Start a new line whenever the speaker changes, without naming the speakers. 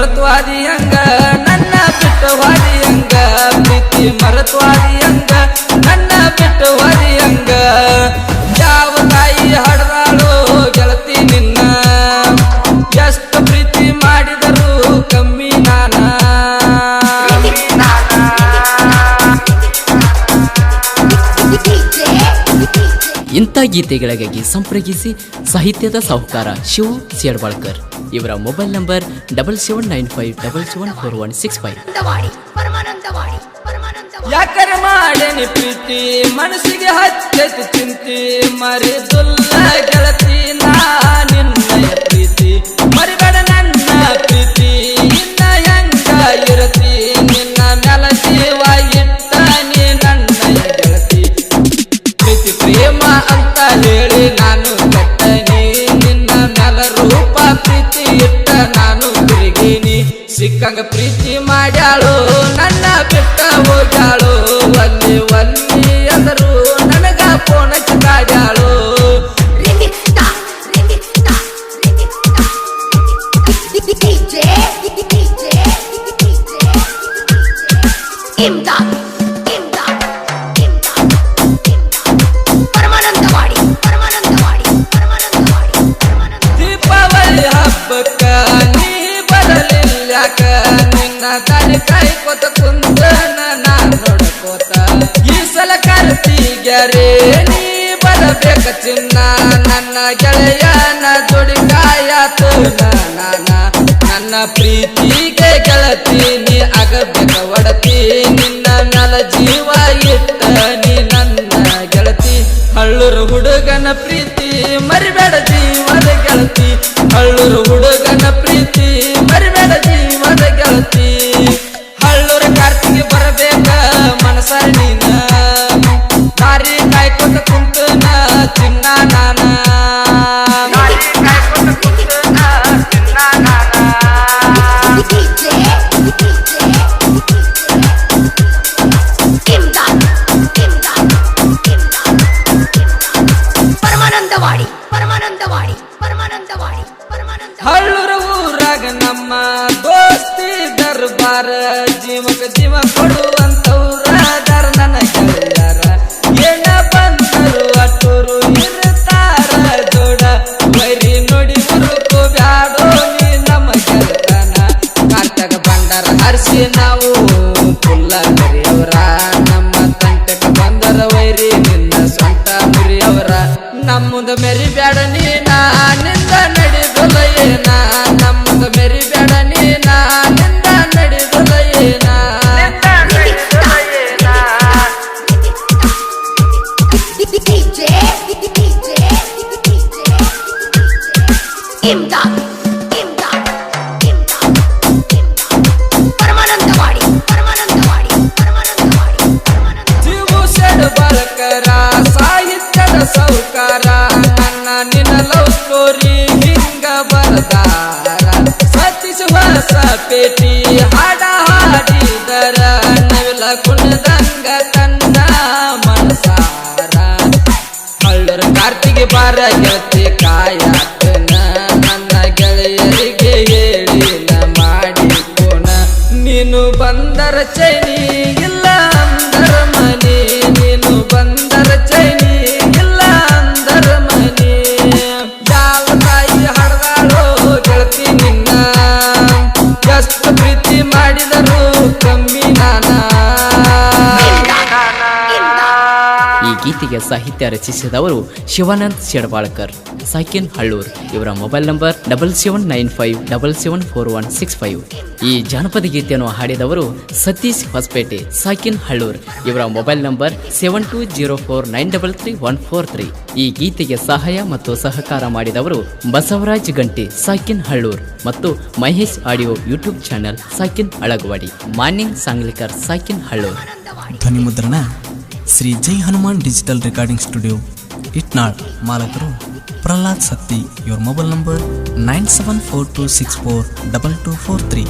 ಮರತ್ವಾದಿಯಂಗ ನನ್ನ ಬಿಟ್ಟವಾದಿಯಂಗ ಪ್ರೀತಿ ಮರತ್ವಾದಿಯಂಗ ನನ್ನ ಬಿಟ್ಟವಾದಿ
ಇಂಥ ಗೀತೆಗಳಿಗಾಗಿ ಸಂಪರ್ಕಿಸಿ ಸಾಹಿತ್ಯದ ಸಾಹುಕಾರ ಶಿವ ಸೇಡ್ಬಾಳ್ಕರ್ ಇವರ mobile number double seven nine five double seven four
one six five.
ಯಾಕರೆ ಮಾಡೇನಿ ಪ್ರೀತಿ ಮನಸ್ಸಿಗೆ ಹಚ್ಚ ಚಿಂತಿ ಮರಿದುಲ್ಲ ಸಿಕ್ಕಂಗ ಪ್ರೀತಿ ಮಾಡ್ಯಾಳು ನನ್ನ ಬಿಟ್ಟ ಹೋಗ್ಯಾಳು ಒಲ್ಲಿ ಒಲ್ಲಿ ಅಂದರು ನನಗ ಫೋನ್ ಕಾಡ್ಯಾಳು
ರಿಂಗಿಟ್ಟ
ಕಾಯ್ಕೋತ ಕುಂದ ನಾನ್ ನೋಡ್ಕೋತ ಈ ಸಲ ಕಾರ್ತಿಗೆರೆ ನೀ ಬರಬೇಕ ಚಿನ್ನ ನನ್ನ ಗೆಳೆಯನ ಜೋಡಿ ಕಾಯಾತು ನಾನ ನನ್ನ ಪ್ರೀತಿಗೆ ಗೆಳತಿ ನೀ ಆಗಬೇಕ ಒಡತಿ ನಿನ್ನ ಮ್ಯಾಲ ಜೀವ ಇಟ್ಟ ನೀ ನನ್ನ ಗೆಳತಿ ಹಳ್ಳೂರು ಹುಡುಗನ ಪ್ರೀತಿ ಮರಿಬೇಡ ಜೀವದ ಗೆಳತಿ ನಮ್ಮ ದೋಸ್ತಿ ದರ್ಬಾರ ಜೀವಕ ಜೀವ ಕೊಡುವಂತವ್ರ ದರ ನನ್ನ ಗೆಳೆಯರ ಏನ ಬಂದರು ಅಟ್ಟೂರು ಇರ್ತಾರ ಜೋಡ. ಬರಿ ನೋಡಿ ಮುರುಕು ಬ್ಯಾಡೋ, ನೀ ನಮ್ಮ ಗೆಳತನ. ಕಾಟಕ ಬಂದರ ಹರಿಸಿ ನಾವು ಪುಲ್ಲ ಬರೆಯವರ ನಮ್ಮ ತಂಟಕ ಬಂದರ ವೈರಿ, ನಿನ್ನ ಸ್ವಂತ ಮುರಿಯವರ. ನಮ್ಮದು ಮೆರಿ ಬ್ಯಾಡ
ಇಮ್ದಾದ್ ಇಮ್ದಾದ್ ಇಮ್ದಾದ್ ಇಮ್ದಾದ್ ಪರಮಾನಂದವಾಡಿ ಪರಮಾನಂದವಾಡಿ ಪರಮಾನಂದವಾಡಿ ಪರಮಾನಂದ
ಜೀವು ಸೆಡ್ ಬರಕರ, ಸಾಹಿತ್ಯದ ಸೌಕಾರ, ನನ್ನ ನಿನ್ನ ಲವ್ ಸ್ಟೋರಿ ಹಿಂಗ ಬರದಾರ ಸತೀಶ್ ಹೊಸ ಪೇಟಿ, ಹಾಡ ಹಾಡಿದರ, ನವಿಲ ಕುಣದಂಗ ತಂದ ಮನಸಾರ. ಕಾರ್ತಿಗೆ ಬಾರ ಕಾಯಾಕನ ಬಂದರ ಚೈನಿ
ಈ ಗೀತೆಯ ಸಾಹಿತ್ಯ ರಚಿಸಿದವರು ಶಿವಾನಂದ್ ಶೆಡ್ವಾಳ್ಕರ್ ಸಾಕಿನ್ ಹಳ್ಳೂರ್. ಇವರ mobile number double seven nine five double seven four one six five. ಈ ಜಾನಪದ ಗೀತೆಯನ್ನು ಹಾಡಿದವರು ಸತೀಶ್ ಹೊಸಪೇಟೆ ಸಾಕಿನ್ ಹಳ್ಳೂರ್. ಇವರ mobile number seven two zero four nine double three one four three. ಈ ಗೀತೆಗೆ ಸಹಾಯ ಮತ್ತು ಸಹಕಾರ ಮಾಡಿದವರು ಬಸವರಾಜ್ ಗಂಟೆ ಸಾಕಿನ್ ಹಳ್ಳೂರ್ ಮತ್ತು ಮಹೇಶ್ ಆಡಿಯೋ ಯೂಟ್ಯೂಬ್ ಚಾನೆಲ್ ಸಾಕಿನ್ ಅಳಗವಾಡಿ. ಮಾನ್ಯಂಗ್ ಸಾಂಗ್ಲಿಕರ್ ಸಾಕಿನ್ ಹಳ್ಳೂರ್.
ಧ್ವನಿ ಮುದ್ರಣ Shri Jai Hanuman digital recording studio Itnal ಮಾಲಕರು Prahlad Satti ಇವರ mobile number nine seven four two six four double two four three